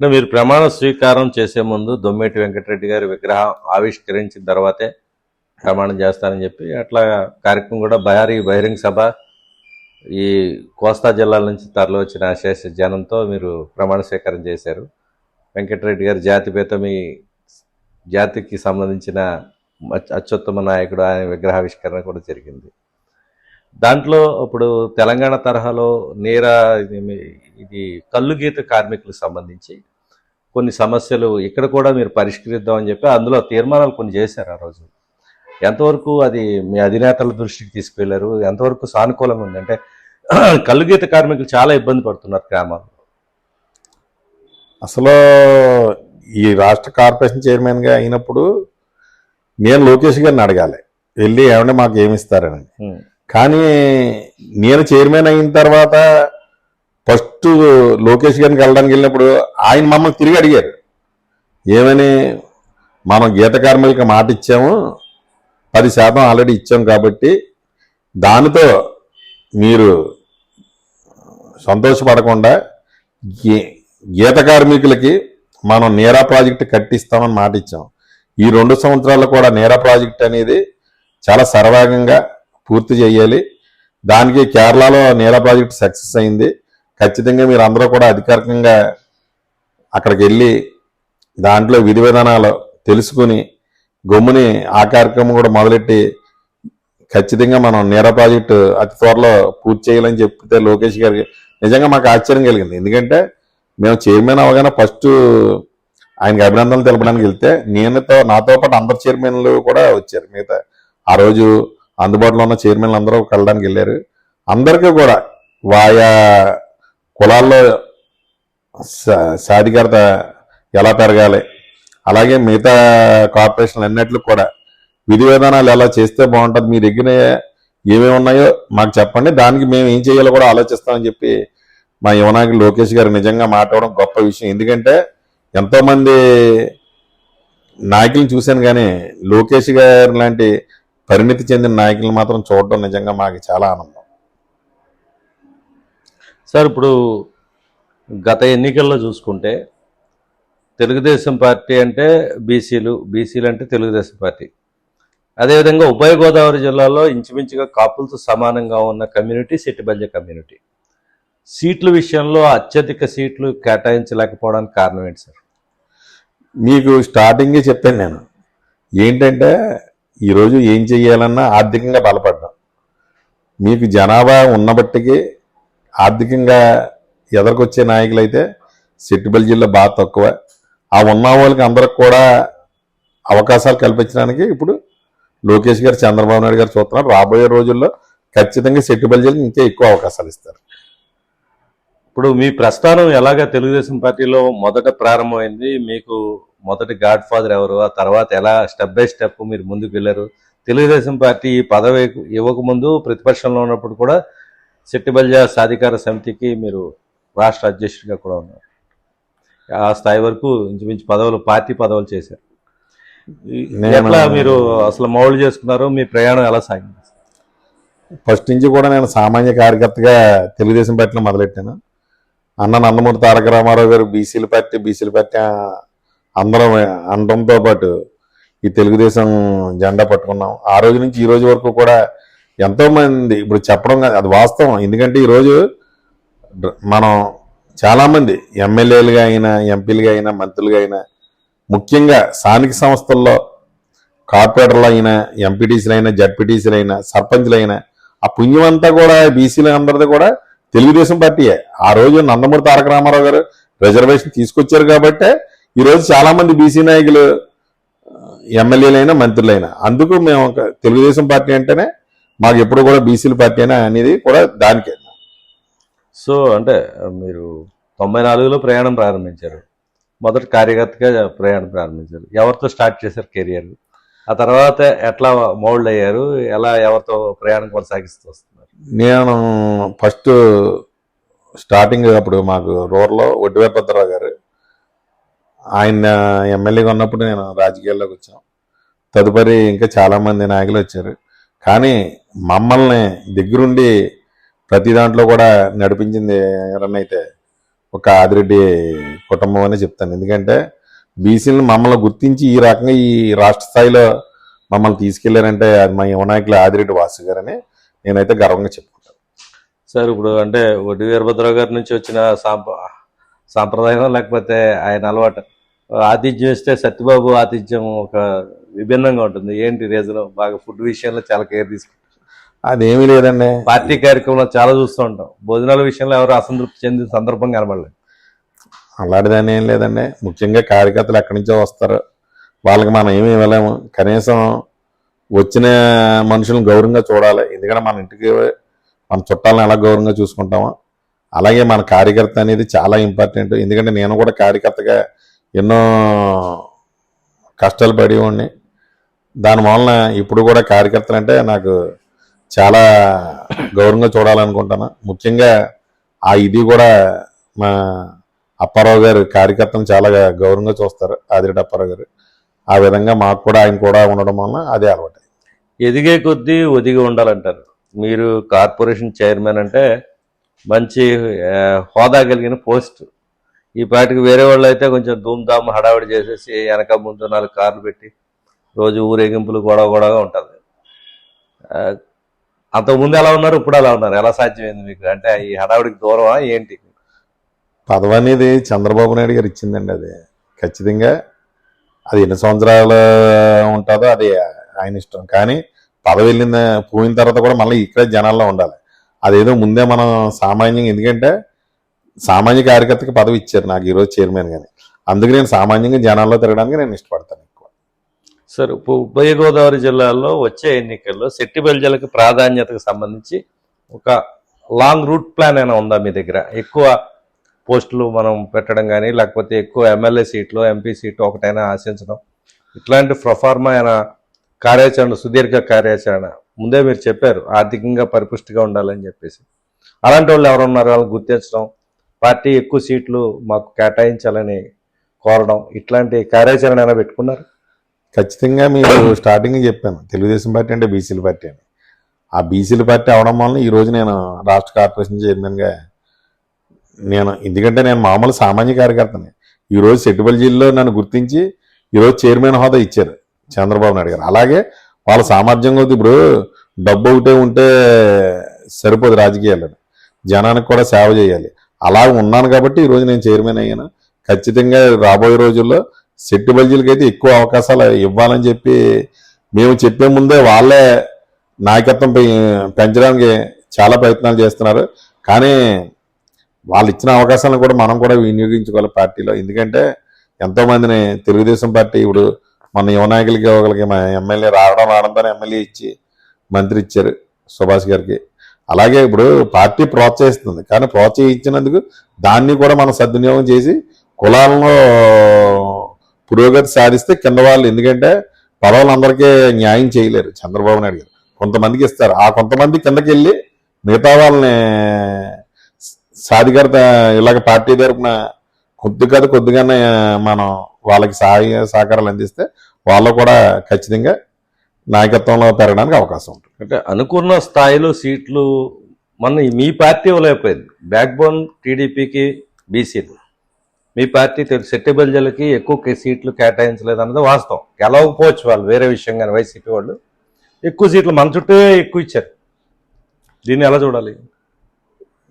అంటే మీరు ప్రమాణ స్వీకారం చేసే ముందు దొమ్మేటి వెంకటరెడ్డి గారి విగ్రహం ఆవిష్కరించిన తర్వాతే ప్రమాణం చేస్తానని చెప్పి అట్లా కార్యక్రమం కూడా భారీ బహిరంగ సభ ఈ కోస్తా జిల్లాల నుంచి తరలి వచ్చిన అశేష జనంతో మీరు ప్రమాణ స్వీకారం చేశారు. వెంకటరెడ్డి గారు జాతిపేత మీ జాతికి సంబంధించిన అత్యుత్తమ నాయకుడు ఆయన విగ్రహావిష్కరణ కూడా జరిగింది. దాంట్లో ఇప్పుడు తెలంగాణ తరహాలో నేర ఇది ఇది కళ్ళు గీత కార్మికులకు సంబంధించి కొన్ని సమస్యలు ఇక్కడ కూడా మీరు పరిష్కరిద్దామని చెప్పి అందులో తీర్మానాలు కొన్ని చేశారు ఆ రోజు. ఎంతవరకు అది మీ అధినేతల దృష్టికి తీసుకెళ్ళారు ఎంతవరకు సానుకూలంగా ఉంది? అంటే కళ్ళు గీత కార్మికులు చాలా ఇబ్బంది పడుతున్నారు గ్రామాల్లో. అసలు ఈ రాష్ట్ర కార్పొరేషన్ చైర్మన్గా అయినప్పుడు నేను లోకేష్ గారిని అడగాలి. వెళ్ళి ఏమంటే మాకు ఏమి ఇస్తారని. ఉమ్, కానీ నేను చైర్మన్ అయిన తర్వాత ఫస్ట్ లోకేష్ గారికి వెళ్ళడానికి వెళ్ళినప్పుడు ఆయన మమ్మల్ని తిరిగి అడిగారు. ఏమని మనం గీత కార్మికులకి మాట ఇచ్చాము పది శాతం ఆల్రెడీ ఇచ్చాం కాబట్టి దానితో మీరు సంతోషపడకుండా గీత కార్మికులకి మనం నేరా ప్రాజెక్ట్ కట్టిస్తామని మాట ఇచ్చాం. ఈ రెండు సంవత్సరాల్లో కూడా నేరా ప్రాజెక్ట్ అనేది చాలా సర్వాగంగా పూర్తి చేయాలి. దానికి కేరళలో నేరా ప్రాజెక్ట్ సక్సెస్ అయింది. ఖచ్చితంగా మీరు అందరూ కూడా అధికారికంగా అక్కడికి వెళ్ళి దాంట్లో విధి విధానాలు తెలుసుకుని గమ్ముని ఆ కార్యక్రమం కూడా మొదలెట్టి ఖచ్చితంగా మనం నేరా ప్రాజెక్టు అతి త్వరలో పూర్తి చేయాలని చెప్తే లోకేష్ గారికి నిజంగా మాకు ఆశ్చర్యం కలిగింది. ఎందుకంటే మేము చైర్మన్ అవగానే ఫస్ట్ ఆయనకి అభినందనలు తెలపడానికి వెళ్తే నేనుతో నాతో పాటు అందరు చైర్మన్లు కూడా వచ్చారు. మిగతా ఆ రోజు అందుబాటులో ఉన్న చైర్మన్లు అందరూ కలడానికి వెళ్ళారు. అందరికీ కూడా వాయా కులాల్లో సా- సాధికారత ఎలా పెరగాలి? అలాగే మిగతా కార్పొరేషన్లు అన్నిట్లు కూడా విధి విధానాలు ఎలా చేస్తే బాగుంటుంది మీ దగ్గర ఏమేమి ఉన్నాయో మాకు చెప్పండి. దానికి మేము ఏం చేయాలో కూడా ఆలోచిస్తామని చెప్పి మా యువనాయకుడు లోకేష్ గారు నిజంగా మాట్లాడడం గొప్ప విషయం. ఎందుకంటే ఎంతోమంది నాయకులను చూశాను కానీ లోకేష్ గారు లాంటి పరిణితి చెందిన నాయకులను మాత్రం చూడడం నిజంగా మాకు చాలా ఆనందం. సార్ ఇప్పుడు గత ఎన్నికల్లో చూసుకుంటే తెలుగుదేశం పార్టీ అంటే బీసీలు బీసీలు అంటే తెలుగుదేశం పార్టీ. అదేవిధంగా ఉభయ గోదావరి జిల్లాలో ఇంచుమించుగా కాపులతో సమానంగా ఉన్న కమ్యూనిటీ సిట్టిబల్జ కమ్యూనిటీ. సీట్ల విషయంలో అత్యధిక సీట్లు కేటాయించలేకపోవడానికి కారణం ఏంటి సార్? మీకు స్టార్టింగే చెప్పాను నేను. ఏంటంటే ఈరోజు ఏం చెయ్యాలన్నా ఆర్థికంగా బలపడ్డాం. మీకు జనాభా ఉన్నప్పటికీ ఆర్థికంగా ఎదరికొచ్చే నాయకులు అయితే సిట్టిబల్ జిల్లా బాగా తక్కువ. ఆ ఉన్న వాళ్ళకి అందరికి కూడా అవకాశాలు కల్పించడానికి ఇప్పుడు లోకేష్ గారు చంద్రబాబు నాయుడు గారు చూస్తున్నారు. రాబోయే రోజుల్లో ఖచ్చితంగా సిట్టిబల్ జిల్లా ఇంకా ఎక్కువ అవకాశాలు ఇస్తారు. ఇప్పుడు మీ ప్రస్థానం ఎలాగ? తెలుగుదేశం పార్టీలో మొదట ప్రారంభమైంది. మీకు మొదటి గాడ్ ఫాదర్ ఎవరు? ఆ తర్వాత ఎలా స్టెప్ బై స్టెప్ మీరు ముందుకు వెళ్ళారు? తెలుగుదేశం పార్టీ ఈ పదవి ఇవ్వకముందు ప్రతిపక్షంలో ఉన్నప్పుడు కూడా శెట్టిబల్జ సాధికార సమితికి మీరు రాష్ట్ర అధ్యక్షుడిగా కూడా ఉన్నారు. ఆ స్థాయి వరకు ఇంచుమించు పదవులు పార్టీ పదవులు చేశారు. ఎట్లా మీరు అసలు మౌళ్ళు చేసుకున్నారు మీ ప్రయాణం ఎలా సాగింది? ఫస్ట్ నుంచి కూడా నేను సామాన్య కార్యకర్తగా తెలుగుదేశం పార్టీలో మొదలెట్టాను. అన్న నందమూరి తారక రామారావు గారు బీసీల పార్టీ బీసీల పార్టీ అందరం అనడంతో పాటు ఈ తెలుగుదేశం జెండా పట్టుకున్నాం. ఆ రోజు నుంచి ఈ రోజు వరకు కూడా ఎంతోమంది ఇప్పుడు చెప్పడం కాదు, అది వాస్తవం. ఎందుకంటే ఈరోజు మనం చాలామంది ఎమ్మెల్యేలుగా అయినా ఎంపీలుగా అయినా మంత్రులుగా అయినా ముఖ్యంగా స్థానిక సంస్థల్లో కార్పొరేటర్లు అయినా ఎంపీటీసీలు అయినా జడ్పీటీసీలు అయినా సర్పంచ్లు అయినా ఆ పుణ్యం అంతా కూడా బీసీలు అందరిది కూడా తెలుగుదేశం పార్టీయే. ఆ రోజు నందమూరి తారక రామారావు గారు రిజర్వేషన్ తీసుకొచ్చారు కాబట్టే ఈరోజు చాలామంది బీసీ నాయకులు ఎమ్మెల్యేలైనా మంత్రులైనా. అందుకు మేము ఒక తెలుగుదేశం పార్టీ అంటేనే మాకు ఎప్పుడు కూడా బీసీల పార్టీ అయినా అనేది కూడా దానికే. సో అంటే మీరు తొంభై నాలుగులో ప్రయాణం ప్రారంభించారు. మొదటి కార్యకర్తగా ప్రయాణం ప్రారంభించారు. ఎవరితో స్టార్ట్ చేశారు కెరియర్? ఆ తర్వాత ఎట్లా మౌల్డ్ అయ్యారు? ఎలా ఎవరితో ప్రయాణం కొనసాగిస్తూ వస్తున్నారు? నేను ఫస్ట్ స్టార్టింగ్ అప్పుడు మాకు రూరల్లో ఒడ్డివేపద్రరావు గారు ఆయన ఎమ్మెల్యేగా ఉన్నప్పుడు నేను రాజకీయాల్లోకి వచ్చాం. తదుపరి ఇంకా చాలా మంది నాయకులు వచ్చారు. కానీ మమ్మల్ని దగ్గరుండి ప్రతి దాంట్లో కూడా నడిపించింది ఎవరన్నైతే ఒక ఆదిరెడ్డి కుటుంబం అని చెప్తాను. ఎందుకంటే బీసీలను మమ్మల్ని గుర్తించి ఈ రకంగా ఈ రాష్ట్ర స్థాయిలో మమ్మల్ని తీసుకెళ్ళారంటే అది మా యువనాయకులు ఆదిరెడ్డి వాసు గారని నేనైతే గర్వంగా చెప్పుకుంటాను. సార్ ఇప్పుడు అంటే వడ్డీ వీరభద్రరావు గారి నుంచి వచ్చిన సాంప సాంప్రదాయం లేకపోతే ఆయన అలవాటు. ఆతిథ్యం ఇస్తే సత్యబాబు ఆతిథ్యం ఒక విభిన్నంగా ఉంటుంది. ఏంటి రీజన్ బాగా ఫుడ్ విషయంలో చాలా కేర్ తీసుకుంటారు. అదేమీ లేదండి. పార్టీ కార్యక్రమంలో చాలా చూస్తూ ఉంటాం. భోజనాల విషయంలో ఎవరు అసంతృప్తి చెందిన సందర్భం కనబడలేదు. అలాంటిదని ఏం లేదండి. ముఖ్యంగా కార్యకర్తలు ఎక్కడి నుంచో వస్తారు. వాళ్ళకి మనం ఏమి ఇవ్వలేము. కనీసం వచ్చిన మనుషులను గౌరవంగా చూడాలి. ఎందుకంటే మన ఇంటికి మన చుట్టాలను ఎలా గౌరవంగా చూసుకుంటామో అలాగే మన కార్యకర్త అనేది చాలా ఇంపార్టెంట్ ఎందుకంటే నేను కూడా కార్యకర్తగా ఎన్నో కష్టాలు పడి ఉండి దాని వలన ఇప్పుడు కూడా కార్యకర్తలు అంటే నాకు చాలా గౌరవంగా చూడాలనుకుంటాను ముఖ్యంగా ఆ ఇది కూడా మా అప్పారావు గారు కార్యకర్తను చాలా గౌరవంగా చూస్తారు ఆదిరెడ్డి అప్పారావు గారు. ఆ విధంగా మాకు కూడా ఆయన కూడా ఉండడం వలన అదే అలవాటు ఎదిగే కొద్దీ ఒదిగి ఉండాలంటారు. మీరు కార్పొరేషన్ చైర్మన్ అంటే మంచి హోదా కలిగిన పోస్ట్. ఈ పాటికి వేరే వాళ్ళు అయితే కొంచెం ధూమ్ధామ్ హడావిడి చేసేసి వెనక ముందు నాలుగు కార్లు పెట్టి రోజు ఊరేగింపులు గొడవ గొడవగా ఉంటుంది. అంతకుముందు ఎలా ఉన్నారు ఇప్పుడు ఎలా ఉన్నారు ఎలా సాధ్యమైంది మీకు? అంటే ఈ హడావిడికి దూరమా ఏంటి? పదవి అనేది చంద్రబాబు నాయుడు గారు ఇచ్చిందండి అది. ఖచ్చితంగా అది ఎన్ని సంవత్సరాలు ఉంటుందో అది ఆయన ఇష్టం. కానీ పదవి వెళ్ళిన పోయిన తర్వాత కూడా మళ్ళీ ఇక్కడ జనాల్లో ఉండాలి. అదేదో ముందే మనం సామాన్యంగా ఎందుకంటే సామాన్య కార్యకర్తకి పదవి ఇచ్చారు నాకు ఈరోజు చైర్మన్ కానీ అందుకే నేను సామాన్యంగా జనాల్లో తిరగడానికి నేను ఇష్టపడతాను. సార్ ఉభయ గోదావరి జిల్లాలో వచ్చే ఎన్నికల్లో శెట్టి బెల్జలకు ప్రాధాన్యతకు సంబంధించి ఒక లాంగ్ రూట్ ప్లాన్ అయినా ఉందా మీ దగ్గర? ఎక్కువ పోస్టులు మనం పెట్టడం కానీ లేకపోతే ఎక్కువ ఎమ్మెల్యే సీట్లు ఎంపీ సీట్లు ఒకటైనా ఆశించడం? ఇట్లాంటి ప్రొఫార్మా అయిన కార్యాచరణ సుదీర్ఘ కార్యాచరణ? ముందే మీరు చెప్పారు ఆర్థికంగా పరిపుష్టిగా ఉండాలని చెప్పేసి. అలాంటి వాళ్ళు ఎవరు ఉన్నారు వాళ్ళని గుర్తించడం పార్టీ ఎక్కువ సీట్లు మాకు కేటాయించాలని కోరడం ఇట్లాంటి కార్యాచరణ అయినా పెట్టుకున్నారు? ఖచ్చితంగా మీరు స్టార్టింగ్ చెప్పాను. తెలుగుదేశం పార్టీ అంటే బీసీల పార్టీ అని. ఆ బీసీల పార్టీ అవడం వలన ఈరోజు నేను రాష్ట్ర కార్పొరేషన్ చైర్మన్గా నేను ఎందుకంటే నేను మామూలు సామాన్య కార్యకర్తని. ఈరోజు రోజు సెట్టుబల్జీల్లో నన్ను గుర్తించి ఈరోజు చైర్మన్ హోదా ఇచ్చారు చంద్రబాబు నాయుడు గారు. అలాగే వాళ్ళ సామర్థ్యం కొద్ది ఇప్పుడు డబ్బు ఒకటే ఉంటే సరిపోదు రాజకీయాలను జనానికి కూడా సేవ చేయాలి. అలా ఉన్నాను కాబట్టి ఈరోజు నేను చైర్మన్ అయ్యాను. ఖచ్చితంగా రాబోయే రోజుల్లో సెట్టు బల్జీలకి అయితే ఎక్కువ అవకాశాలు ఇవ్వాలని చెప్పి మేము చెప్పే ముందే వాళ్ళే నాయకత్వం పెంచడానికి చాలా ప్రయత్నాలు చేస్తున్నారు. కానీ వాళ్ళు ఇచ్చిన అవకాశాలను కూడా మనం కూడా వినియోగించుకోవాలి పార్టీలో. ఎందుకంటే ఎంతోమందిని తెలుగుదేశం పార్టీ ఇప్పుడు మన యువ నాయకులకి ఒకరికి మన ఎమ్మెల్యే రావడం రావడంతో ఎమ్మెల్యే ఇచ్చి మంత్రి ఇచ్చారు సుభాష్ గారికి. అలాగే ఇప్పుడు పార్టీ ప్రోత్సహిస్తుంది. కానీ ప్రోత్సహించినందుకు దాన్ని కూడా మనం సద్వినియోగం చేసి కులాలను పురోగతి సాధిస్తే కింద వాళ్ళు ఎందుకంటే పదవులందరికీ న్యాయం చేయలేరు. చంద్రబాబు నాయుడు గారు. కొంతమందికి ఇస్తారు. ఆ కొంతమంది కిందకి వెళ్ళి మిగతా వాళ్ళని సాధికారత ఇలాగ పార్టీ తరపున కొద్దిగా కొద్దిగానే మనం వాళ్ళకి సహాయ సహకారాలు అందిస్తే వాళ్ళు కూడా ఖచ్చితంగా నాయకత్వంలో పెరగడానికి అవకాశం ఉంటుంది. అంటే అనుకున్న స్థాయిలో సీట్లు మన మీ పార్టీ ఇవ్వలేకపోయింది బ్యాక్ బోన్ టీడీపీకి బీసీలు. మీ పార్టీ శెట్టి బల్జలకి ఎక్కువ సీట్లు కేటాయించలేదు అన్నది వాస్తవం. గెలవకపోవచ్చు వాళ్ళు వేరే విషయం కానీ వైసీపీ వాళ్ళు. ఎక్కువ సీట్లు మన చుట్టూ ఎక్కువ ఇచ్చారు. దీన్ని ఎలా చూడాలి?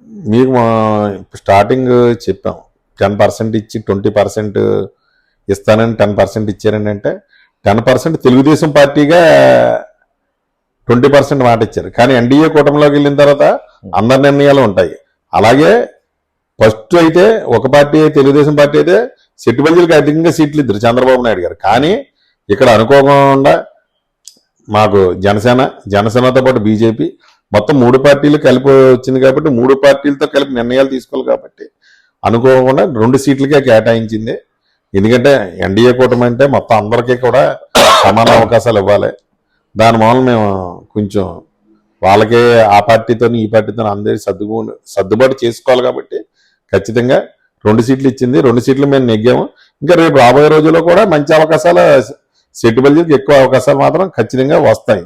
మీకు మా- స్టార్టింగ్ చెప్పాం. టెన్ పర్సెంట్ ఇచ్చి ట్వంటీ పర్సెంట్ ఇస్తానని టెన్ పర్సెంట్ ఇచ్చారని అంటే టెన్ పర్సెంట్ తెలుగుదేశం పార్టీగా ట్వంటీ పర్సెంట్ మాట ఇచ్చారు. కానీ ఎన్డీఏ కూటమిలోకి వెళ్ళిన తర్వాత అందరి నిర్ణయాలు ఉంటాయి. అలాగే ఫస్ట్ అయితే ఒక పార్టీ తెలుగుదేశం పార్టీ అయితే సెట్టుబల్జీలకు అధికంగా సీట్లు ఇద్దరు చంద్రబాబు నాయుడు గారు. కానీ ఇక్కడ అనుకోకుండా మాకు జనసేన జనసేనతో పాటు బీజేపీ మొత్తం మూడు పార్టీలు కలిపి వచ్చింది కాబట్టి మూడు పార్టీలతో కలిపి నిర్ణయాలు తీసుకోవాలి కాబట్టి అనుకోకుండా రెండు సీట్లకే కేటాయించింది. ఎందుకంటే ఎన్డీఏ కూటమి అంటే మొత్తం అందరికీ కూడా సమాన అవకాశాలు ఇవ్వాలి. దాని మూలన మేము కొంచెం వాళ్ళకే ఆ పార్టీతో ఈ పార్టీతో అందరి సర్దుకు సర్దుబాటు చేసుకోవాలి కాబట్టి ఖచ్చితంగా రెండు సీట్లు ఇచ్చింది. రెండు సీట్లు మేము నెగ్గాము. ఇంకా రేపు రాబోయే రోజుల్లో కూడా మంచి అవకాశాలు సెట్టుబల్జీకి ఎక్కువ అవకాశాలు మాత్రం ఖచ్చితంగా వస్తాయి.